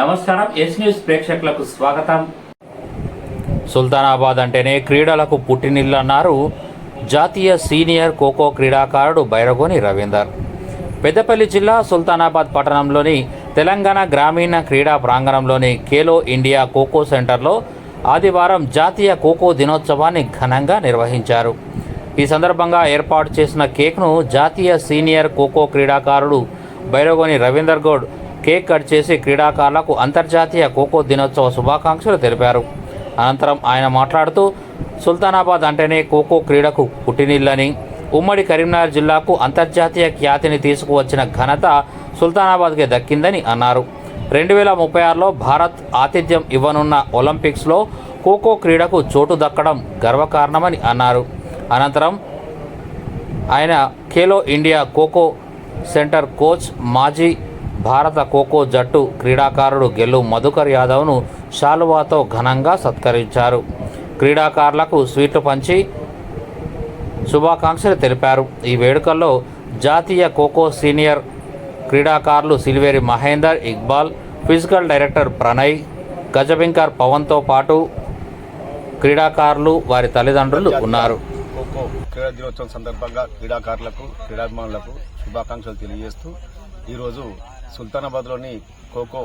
నమస్కారం yes news ప్రేక్షకులకు స్వాగతం. సుల్తానాబాద్ అంటేనే క్రీడలకు పుట్టినిల్లన్నారు జాతీయ సీనియర్ ఖోఖో క్రీడాకారుడు బైరగోని రవీందర్. పెద్దపల్లి జిల్లా సుల్తానాబాద్ పట్టణంలోని తెలంగాణ గ్రామీణ క్రీడా ప్రాంగణంలోని ఖేలో ఇండియా ఖోఖో సెంటర్లో ఆదివారం జాతీయ ఖోఖో దినోత్సవాన్ని ఘనంగా నిర్వహించారు. ఈ సందర్భంగా ఏర్పాటు చేసిన కేక్ను జాతీయ సీనియర్ ఖోఖో క్రీడాకారుడు బైరగోని రవీందర్ గౌడ్ కేక్ కట్ చేసి క్రీడాకారులకు అంతర్జాతీయ ఖోఖో దినోత్సవ శుభాకాంక్షలు తెలిపారు. అనంతరం ఆయన మాట్లాడుతూ సుల్తానాబాద్ అంటేనే ఖోఖో క్రీడకు పుట్టినిల్లని. ఉమ్మడి కరీంనగర్ జిల్లాకు అంతర్జాతీయ ఖ్యాతిని తీసుకువచ్చిన ఘనత సుల్తానాబాద్కే దక్కిందని అన్నారు. రెండు వేల ముప్పై ఆరులో భారత్ ఆతిథ్యం ఇవ్వనున్న ఒలింపిక్స్లో ఖోఖో క్రీడకు చోటు దక్కడం గర్వకారణమని అన్నారు. అనంతరం ఆయన Khelo India kho kho centre coach మాజీ భారత ఖోఖో జట్టు క్రీడాకారుడు గెల్లు మధుకర్ యాదవ్ను శాలువాతో ఘనంగా సత్కరించారు. క్రీడాకారులకు స్వీట్లు పంచి శుభాకాంక్షలు తెలిపారు. ఈ వేడుకల్లో జాతీయ ఖోఖో సీనియర్ క్రీడాకారులు సిల్వేరి మహేందర్ ఇక్బాల్ ఫిజికల్ డైరెక్టర్ ప్రణయ్ గజబింకర్ పవన్తో పాటు క్రీడాకారులు వారి తల్లిదండ్రులు ఉన్నారు. ఖోఖో క్రీడా దినోత్సవం సందర్భంగా క్రీడాకారులకు క్రీడాభిమానులకు శుభాకాంక్షలు తెలియజేస్తూ ఈరోజు సుల్తానాబాద్లోని ఖోఖో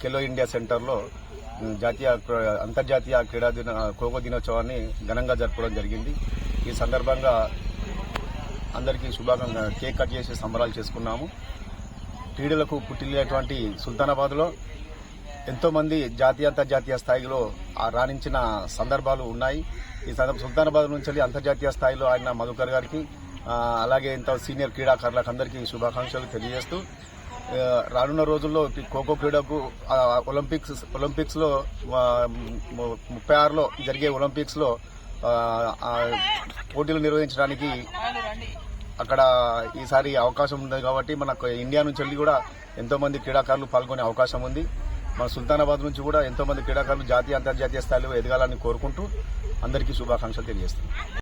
ఖేలో ఇండియా సెంటర్లో జాతీయ అంతర్జాతీయ క్రీడా దిన ఖోఖో దినోత్సవాన్ని ఘనంగా జరపడం జరిగింది. ఈ సందర్భంగా అందరికీ శుభాకాంక్ష కేక్ కట్ చేసి సంబరాలు చేసుకున్నాము. క్రీడలకు పుట్టిల్లేటువంటి సుల్తానాబాద్లో ఎంతోమంది జాతీయ అంతర్జాతీయ స్థాయిలో రాణించిన సందర్భాలు ఉన్నాయి. ఈ సందర్భ సుల్తానాబాద్ నుంచి అంతర్జాతీయ స్థాయిలో ఆయన మధుకర్ గారికి అలాగే ఇంత సీనియర్ క్రీడాకారులకు అందరికీ శుభాకాంక్షలు తెలియజేస్తూ రానున్న రోజుల్లో ఖోఖో క్రీడకు ఒలింపిక్స్ ఒలింపిక్స్లో ముప్పై ఆరులో జరిగే ఒలింపిక్స్లో పోటీలు నిర్వహించడానికి అక్కడ ఈసారి అవకాశం ఉంది కాబట్టి మనకు ఇండియా నుంచి వెళ్ళి కూడా ఎంతో మంది క్రీడాకారులు పాల్గొనే అవకాశం ఉంది. మన సుల్తానాబాద్ నుంచి కూడా ఎంతో మంది క్రీడాకారులు జాతీయ అంతర్జాతీయ స్థాయిలో ఎదగాలని కోరుకుంటూ అందరికీ శుభాకాంక్షలు తెలియజేస్తున్నాను